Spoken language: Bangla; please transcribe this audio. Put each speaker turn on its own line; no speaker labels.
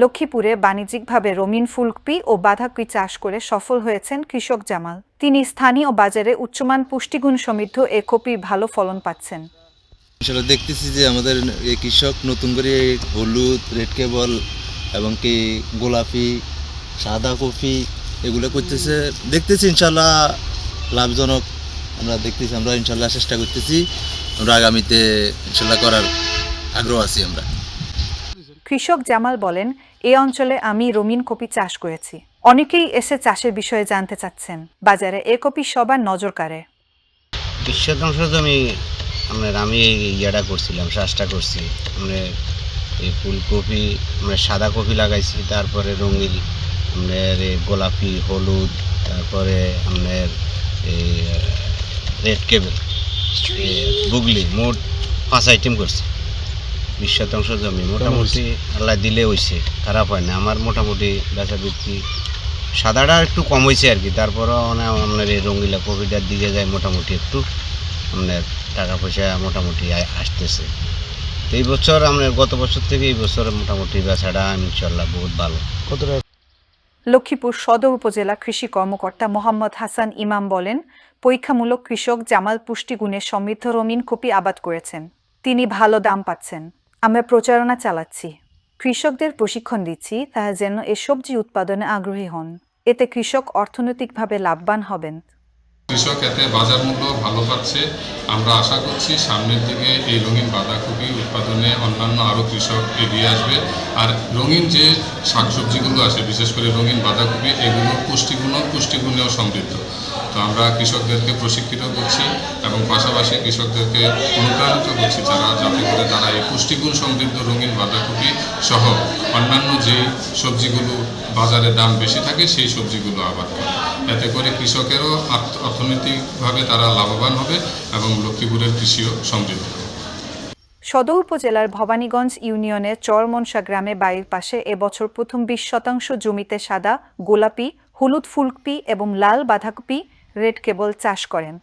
লক্ষ্মীপুরে বাণিজ্যিকভাবে রঙিন ফুলকপি ও বাঁধাকপি চাষ করে সফল হয়েছেন কৃষক জামাল। তিনি স্থানীয় বাজারে উচ্চমান পুষ্টিগুণ সমৃদ্ধ এ কপির ভালো ফলন পাচ্ছেন।
দেখতেছি যে আমাদের এই কৃষক নতুন করে হলুদ, রেড কেবল এবং কি গোলাপি, সাদা কফি এগুলো করতেছে। দেখতেছি ইনশাল্লাহ লাভজনক আমরা দেখতেছি, আমরা ইনশাল্লাহ চেষ্টা করতেছি। আমরা আগামীতে ইনশাল্লাহ করার আগ্রহ আছি আমরা।
কৃষক জামাল বলেন, এ অঞ্চলে আমি রঙিন কপি চাষ করেছি। অনেকেই এসে চাষের বিষয়ে জানতে চাচ্ছেন। বাজারে এ কপি সবার নজর কাড়ে।
আমি ইয়েটা করছিলাম, চাষটা করছি। এই ফুলকপি, আমরা সাদা কপি লাগাইছি, তারপরে রঙিন আপনার গোলাপি, হলুদ, তারপরে আপনার রেড কেবল বুগলি মোট পাঁচ আইটেম করছি। বিশ শতাংশ জমি। মোটামুটি আল্লাহ দিলে হয়েছে খারাপ হয় না। আমার মোটামুটি বেচা বিক্রি সাদাটা একটু কম হয়েছে আর কি। তারপরেও মানে আপনার এই রঙিলা কপিটার দিকে যায় মোটামুটি একটু আপনার টাকা পয়সা মোটামুটি আসতেছে। তো এই বছর আপনার গত বছর থেকে এই বছর মোটামুটি বেচাটা ইনশাল্লাহ বহুত ভালো।
লক্ষ্মীপুর সদর উপজেলা কৃষি কর্মকর্তা মোহাম্মদ হাসান ইমাম বলেন পরীক্ষামূলক কৃষক জামাল পুষ্টিগুণে সমৃদ্ধ রঙিন কপি আবাদ করেছেন। তিনি ভালো দাম পাচ্ছেন। আমরা প্রচারণা চালাচ্ছি। কৃষকদের প্রশিক্ষণ দিচ্ছি তারা যেন এ সবজি উৎপাদনে আগ্রহী হন। এতে কৃষক অর্থনৈতিকভাবে লাভবান হবেন।
কৃষক এতে বাজার মূল্য ভালো পাচ্ছে। আমরা আশা করছি সামনের দিকে এই রঙিন বাঁধাকপি উৎপাদনে অন্যান্য আরও কৃষক এগিয়ে আসবে। আর রঙিন যে শাকসবজিগুলো আছে, বিশেষ করে রঙিন বাঁধাকপি, এগুলো পুষ্টিগুণ পুষ্টিগুণেও সমৃদ্ধ। তো আমরা কৃষকদেরকে প্রশিক্ষিত করছি এবং পাশাপাশি কৃষকদেরকে অনুপ্রাণিত করছি যারা, যাতে করে তারা এই পুষ্টিগুণ সমৃদ্ধ রঙিন বাঁধাকপি সহ অন্যান্য যে সবজিগুলো বাজারে দাম বেশি থাকে, সেই সবজিগুলো আবাদ করে। এতে করে কৃষকেরও অর্থনৈতিকভাবে তারা লাভবান হবে এবং লক্ষ্মীপুরের কৃষিও সমৃদ্ধ
সদর উপজেলার ভবানীগঞ্জ ইউনিয়নের চরমনসা গ্রামে বাড়ির পাশে এবছর প্রথম বিশ শতাংশ জমিতে সাদা, গোলাপি, হলুদ ফুলকপি এবং লাল বাঁধাকপি রেড কেবল চাষ করেন।